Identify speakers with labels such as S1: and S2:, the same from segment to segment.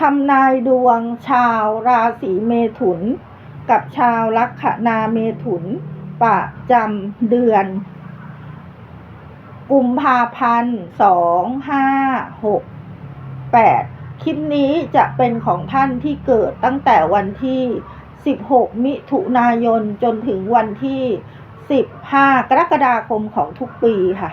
S1: ทำนายดวงชาวราศีเมถุน กับชาวลัคนาเมถุน ประจำเดือน กุมภาพันธ์สองห้าหกแปดคลิปนี้จะเป็นของท่านที่เกิดตั้งแต่วันที่ 16 มิถุนายนจนถึงวันที่ 15 กรกฎาคมของทุกปีค่ะ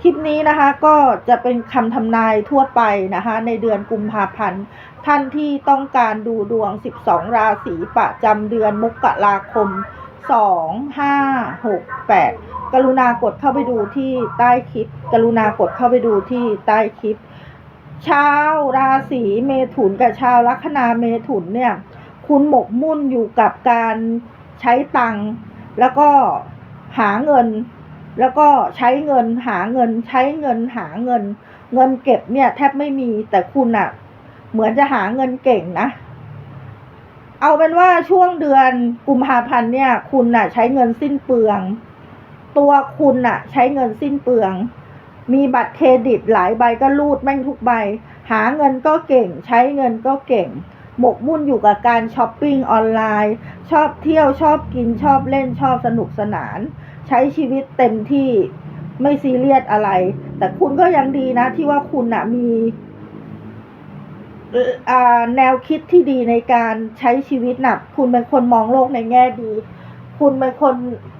S1: คลิปนี้นะคะก็จะเป็นคำทำนายทั่วไปนะคะ ในเดือนกุมภาพันธ์ท่านที่ต้องการดูดวง 12 ราศีประจำเดือนมกราคม 2 5 6 8 กรุณากดเข้าไปดูที่ใต้คลิป กรุณากดเข้าไปดูที่ใต้คลิป ชาวราศีเมถุนกับชาวลัคนาเมถุนเนี่ย คุณหมกมุ่นอยู่กับการใช้ตังค์แล้วก็หาเงิน แล้วก็ใช้เงินหาเงิน ใช้เงินหาเงิน เงินเก็บเนี่ยแทบไม่มีแต่คุณอะเหมือนจะหาเงินเก่งนะ เอาเป็นว่าช่วงเดือนกุมภาพันธ์เนี่ย คุณน่ะใช้เงินสิ้นเปลือง ตัวคุณน่ะใช้เงินสิ้นเปลือง มีบัตรเครดิตหลายใบก็รูดแม่งทุกใบ หาเงินก็เก่ง ใช้เงินก็เก่งหมกมุ่นอยู่กับการช้อปปิ้งออนไลน์ ชอบเที่ยวชอบกินชอบเล่นชอบสนุกสนาน ใช้ชีวิตเต็มที่ไม่ซีเรียสอะไร แต่คุณก็ยังดีนะ ที่ว่าคุณน่ะมีแนวคิดที่ดีในการใช้ชีวิตน่ะคุณเป็นคนมองโลกในแง่ดี คุณเป็นคน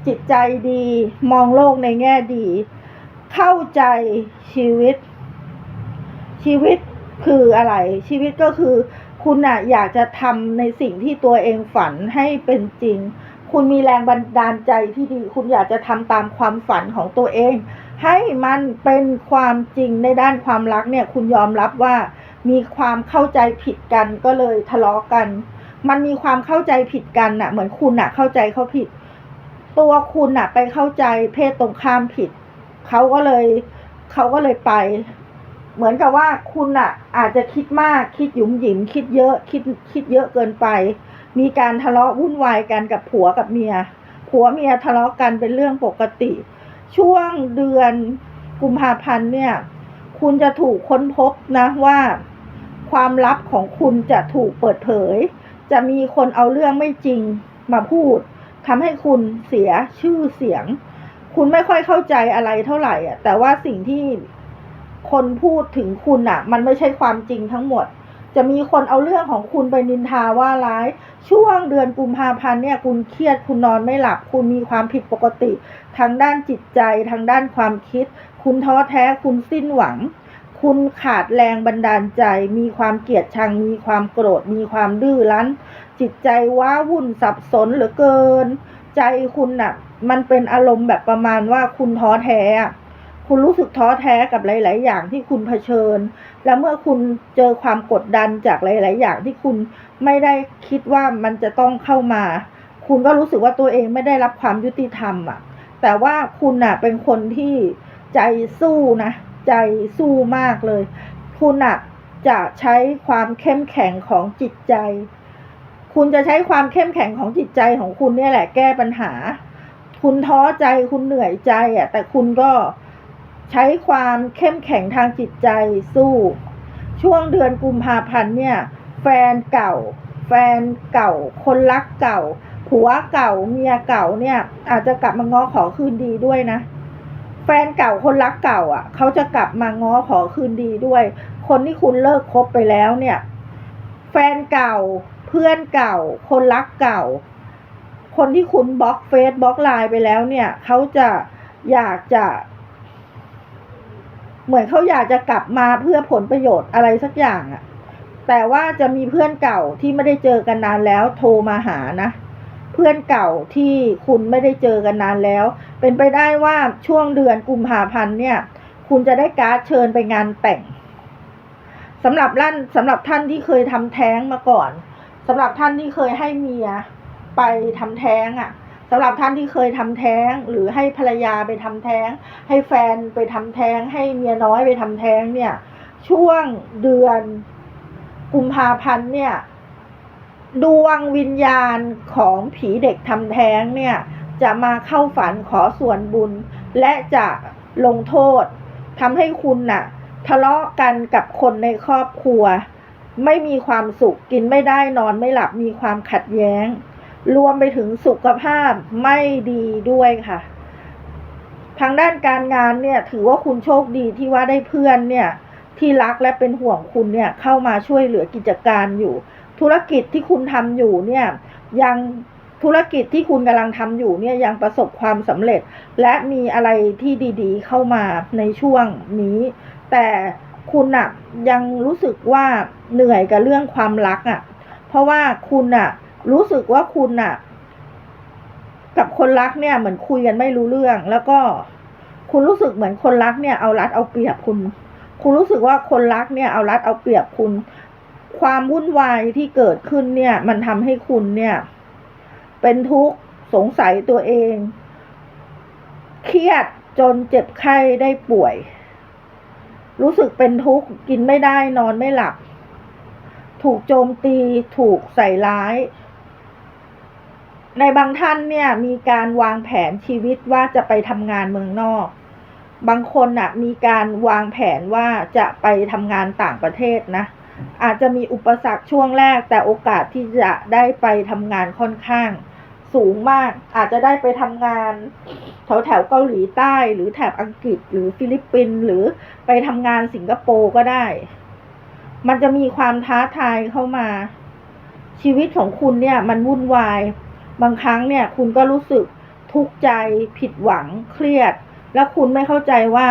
S1: จิตใจดี มองโลกในแง่ดี เข้าใจชีวิต ชีวิตคืออะไร ชีวิตก็คือคุณอะอยากจะทำในสิ่งที่ตัวเองฝันให้เป็นจริง คุณมีแรงบันดาลใจที่ดี คุณอยากจะทำตามความฝันของตัวเอง ให้มันเป็นความจริงในด้านความรักเนี่ย คุณยอมรับว่ามีความเข้าใจผิดกันก็เลยทะเลาะกัน มันมีความเข้าใจผิดกันน่ะ เหมือนคุณน่ะ เข้าใจเขาผิด ตัวคุณน่ะ ไปเข้าใจเพศตรงข้ามผิด เขาก็เลยเขาก็เลยไป เหมือนกับว่าคุณน่ะ อาจจะคิดมากคิดหยุมหยิมคิดเยอะคิดคิดเยอะเกินไป มีการทะเลาะวุ่นวายกันกับผัวกับเมีย ผัวเมียทะเลาะกันเป็นเรื่องปกติ ช่วงเดือนกุมภาพันธ์เนี่ย คุณจะถูกค้นพบนะว่า ความลับของคุณจะถูกเปิดเผย จะมีคนเอาเรื่องไม่จริงมาพูดทำให้คุณเสียชื่อเสียง คุณไม่ค่อยเข้าใจอะไรเท่าไหร่อะแต่ว่าสิ่งที่คนพูดถึงคุณอะ มันไม่ใช่ความจริงทั้งหมด จะมีคนเอาเรื่องของคุณไปนินทาว่าร้าย ช่วงเดือนกุมภาพันธ์เนี่ยคุณเครียดคุณนอนไม่หลับ คุณมีความผิดปกติทางด้านจิตใจทางด้านความคิด คุณท้อแท้คุณสิ้นหวัง คุณขาดแรงบันดาลใจ มีความเกลียดชัง มีความโกรธ มีความดื้อรั้น จิตใจว้าวุ่นสับสนเหลือเกิน ใจคุณน่ะ มันเป็นอารมณ์แบบประมาณว่าคุณท้อแท้อะ คุณรู้สึกท้อแท้กับหลาย ๆ อย่างที่คุณเผชิญ แล้วเมื่อคุณเจอความกดดันจากหลาย ๆ อย่างที่คุณไม่ได้คิดว่ามันจะต้องเข้ามา คุณก็รู้สึกว่าตัวเองไม่ได้รับความยุติธรรมอะ แต่ว่าคุณน่ะเป็นคนที่ใจสู้นะ ใจสู้มากเลย คุณน่ะจะใช้ความเข้มแข็งของจิตใจ คุณจะใช้ความเข้มแข็งของจิตใจของคุณเนี่ยแหละแก้ปัญหา คุณท้อใจคุณเหนื่อยใจอะ แต่คุณก็ ใช้ความเข้มแข็งทางจิตใจสู้ ช่วงเดือนกุมภาพันธ์เนี่ย แฟนเก่า แฟนเก่า คนรักเก่า ผัวเก่าเมียเก่าเนี่ย อาจจะกลับมาง้อขอคืนดีด้วยนะ แฟนเก่าคนรักเก่าอะ เขาจะกลับมาง้อขอคืนดีด้วย คนที่คุณเลิกคบไปแล้วเนี่ย แฟนเก่า เพื่อนเก่า คนรักเก่า คนที่คุณบล็อกเฟซบล็อกไลน์ไปแล้วเนี่ย เขาจะอยากจะ เหมือนเขาอยากจะกลับมาเพื่อผลประโยชน์อะไรสักอย่างอะแต่ว่าจะมีเพื่อนเก่าที่ไม่ได้เจอกันนานแล้วโทรมาหานะ เพื่อนเก่าที่คุณไม่ได้เจอกันนานแล้ว เป็นไปได้ว่าช่วงเดือนกุมภาพันธ์เนี่ย คุณจะได้การ์ดเชิญไปงานแต่งสำหรับลั่นสำหรับท่านที่เคยทำแท้งมาก่อนสำหรับท่านที่เคยให้เมียไปทำแท้งอะ่ะ สำหรับท่านที่เคยทำแท้ง หรือให้ภรรยาไปทำแท้ง ให้แฟนไปทำแท้ง ให้เมียน้อยไปทำแท้งเนี่ย ช่วงเดือนกุมภาพันธ์เนี่ย ดวงวิญญาณของผีเด็กทำแท้งเนี่ย จะมาเข้าฝันขอส่วนบุญ และจะลงโทษทำให้คุณน่ะ ทะเลาะกันกับคนในครอบครัว ไม่มีความสุขกินไม่ได้นอนไม่หลับมีความขัดแย้ง รวมไปถึงสุขภาพไม่ดีด้วยค่ะ ทางด้านการงานเนี่ย ถือว่าคุณโชคดีที่ว่าได้เพื่อนเนี่ย ที่รักและเป็นห่วงคุณเนี่ย เข้ามาช่วยเหลือกิจการอยู่ ธุรกิจที่คุณทำอยู่เนี่ย ยังธุรกิจที่คุณกำลังทำอยู่เนี่ยยังประสบความสำเร็จ และมีอะไรที่ดีๆ เข้ามาในช่วงนี้ แต่คุณอะยังรู้สึกว่าเหนื่อยกับเรื่องความรักอะเพราะว่าคุณอะ รู้สึกว่าคุณอะกับคนรักเนี่ย เหมือนคุยกันไม่รู้เรื่อง แล้วก็คุณรู้สึกเหมือนคนรักเนี่ยเอารัดเอาเปรียบคุณ คุณรู้สึกว่าคนรักเนี่ยเอารัดเอาเปรียบคุณ ความวุ่นวายที่เกิดขึ้นเนี่ย มันทำให้คุณเนี่ย เป็นทุกข์สงสัยตัวเอง เครียดจนเจ็บไข้ได้ป่วย รู้สึกเป็นทุกข์กินไม่ได้นอนไม่หลับ ถูกโจมตีถูกใส่ร้าย ในบางท่านเนี่ยมีการวางแผนชีวิตว่าจะไปทำงานเมืองนอก บางคนน่ะมีการวางแผนว่าจะไปทำงานต่างประเทศนะ อาจจะมีอุปสรรคช่วงแรก แต่โอกาสที่จะได้ไปทำงานค่อนข้าง สูงมาก อาจจะได้ไปทำงานแถวแถวเกาหลีใต้ หรือแถบอังกฤษ หรือฟิลิปปินส์หรือไปทำงานสิงคโปร์ก็ได้ มันจะมีความท้าทายเข้ามา ชีวิตของคุณเนี่ยมันวุ่นวาย บางครั้งเนี่ยคุณก็รู้สึกทุกข์ใจผิดหวังเครียด แล้วคุณไม่เข้าใจว่า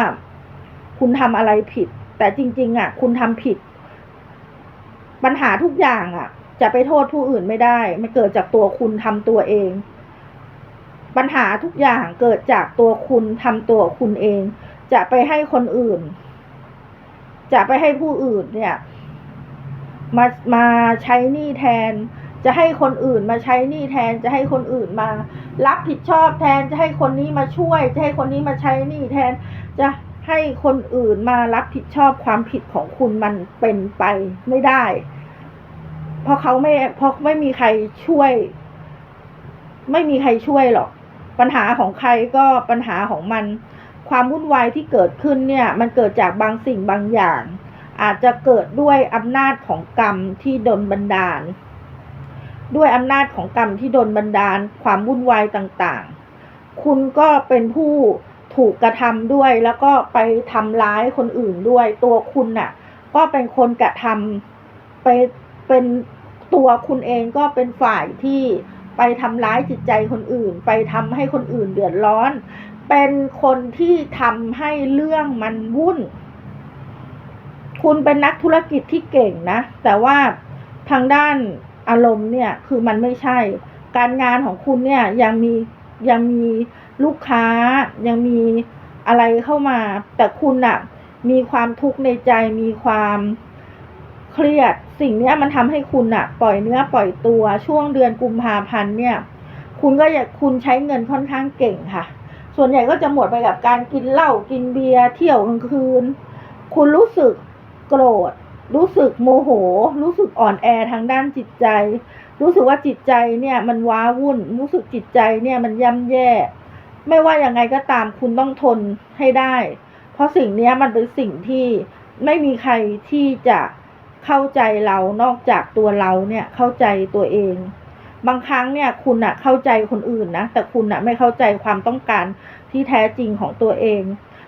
S1: คุณทำอะไรผิด แต่จริง ๆ อะ คุณทำผิด ปัญหาทุกอย่างอะ จะไปโทษผู้อื่นไม่ได้ มันเกิดจากตัวคุณทำตัวเอง ปัญหาทุกอย่างเกิดจากตัวคุณทำตัวคุณเอง จะไปให้คนอื่น จะไปให้ผู้อื่นเนี่ย มามาใช้หนี้แทน จะให้คนอื่นมาใช้หนี้แทนจะให้คนอื่นมา รับผิดชอบแทนจะให้คนนี้มาช่วย จะให้คนนี้มาใช้หนี้แทน จะให้คนอื่นมารับผิดชอบความผิดของคุณมันเป็นไปไม่ได้ เพราะเขาไม่เพราะไม่มีใครช่วย ไม่มีใครช่วยหรอก ปัญหาของใครก็ปัญหาของมัน ความวุ่นวายที่เกิดขึ้นเนี่ย มันเกิดจากบางสิ่งบางอย่าง อาจจะเกิดด้วยอำนาจของกรรมที่ดนบันดาล ด้วยอำนาจของกรรมที่ดนบันดาลความวุ่นวายต่างๆ คุณก็เป็นผู้ถูกกระทำด้วยแล้วก็ไปทำร้ายคนอื่นด้วย ตัวคุณน่ะ ก็เป็นคนกระทำไปเป็นตัวคุณเองก็เป็นฝ่ายที่ไปทำร้ายจิตใจคนอื่น ไปทำให้คนอื่นเดือดร้อน เป็นคนที่ทำให้เรื่องมันวุ่น คุณเป็นนักธุรกิจที่เก่งนะ แต่ว่าทางด้าน อารมณ์เนี่ยคือมันไม่ใช่ การงานของคุณเนี่ยยังมียังมีลูกค้ายังมีอะไรเข้ามา แต่คุณน่ะมีความทุกข์ในใจมีความเครียด สิ่งนี้มันทำให้คุณน่ะปล่อยเนื้อปล่อยตัวช่วงเดือนกุมภาพันธ์เนี่ย คุณก็อยากคุณใช้เงินค่อนข้างเก่งค่ะ ส่วนใหญ่ก็จะหมดไปกับการกินเหล้ากินเบียร์เที่ยวกลางคืน คุณรู้สึกโกรธ รู้สึกโมโห รู้สึกอ่อนแอทางด้านจิตใจ รู้สึกว่าจิตใจเนี่ยมันว้าวุ่น รู้สึกจิตใจเนี่ยมันย่ำแย่ ไม่ว่ายังไงก็ตามคุณต้องทนให้ได้ เพราะสิ่งนี้มันเป็นสิ่งที่ไม่มีใครที่จะเข้าใจเรานอกจากตัวเราเนี่ยเข้าใจตัวเอง บางครั้งเนี่ยคุณอะเข้าใจคนอื่นนะแต่คุณอะไม่เข้าใจความต้องการที่แท้จริงของตัวเอง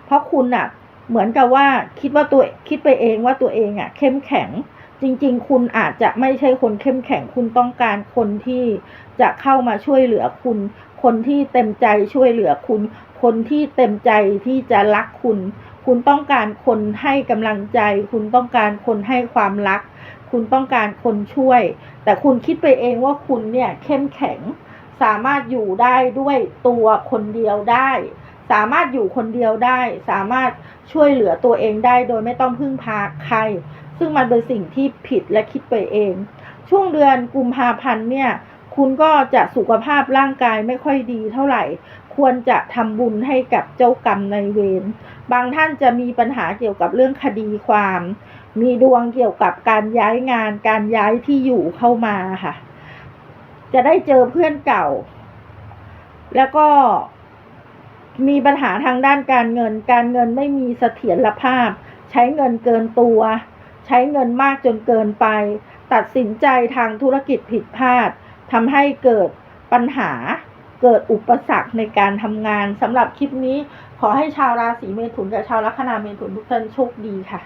S1: เพราะคุณอะ เหมือนกับว่าคิดว่าตัวคิดไปเองว่าตัวเองอะเข้มแข็ง จริง ๆ คุณอาจจะไม่ใช่คนเข้มแข็งคุณต้องการคนที่จะเข้ามาช่วยเหลือคุณ คนที่เต็มใจช่วยเหลือคุณ คนที่เต็มใจที่จะรักคุณ คุณต้องการคนให้กำลังใจ คุณต้องการคนให้ความรัก คุณต้องการคนช่วย แต่คุณคิดไปเองว่าคุณเนี่ยเข้มแข็งสามารถอยู่ได้ด้วยตัวคนเดียวได้ สามารถอยู่คนเดียวได้ สามารถช่วยเหลือตัวเองได้โดยไม่ต้องพึ่งพาใคร ซึ่งมันเป็นสิ่งที่ผิดและคิดไปเอง ช่วงเดือนกุมภาพันธ์เนี่ยคุณก็จะสุขภาพร่างกายไม่ค่อยดีเท่าไหร่ ควรจะทำบุญให้กับเจ้ากรรมในเวร บางท่านจะมีปัญหาเกี่ยวกับเรื่องคดีความ มีดวงเกี่ยวกับการย้ายงาน การย้ายที่อยู่เข้ามาค่ะ จะได้เจอเพื่อนเก่า แล้วก็ มีปัญหาทางด้านการเงิน การเงินไม่มีเสถียรภาพ ใช้เงินเกินตัว ใช้เงินมากจนเกินไป ตัดสินใจทางธุรกิจผิดพลาดทำให้เกิดปัญหา เกิดอุปสรรคในการทำงานสำหรับคลิปนี้ ขอให้ชาวราศีเมถุนกับชาวลัคนาเมถุนทุกท่านโชคดีค่ะ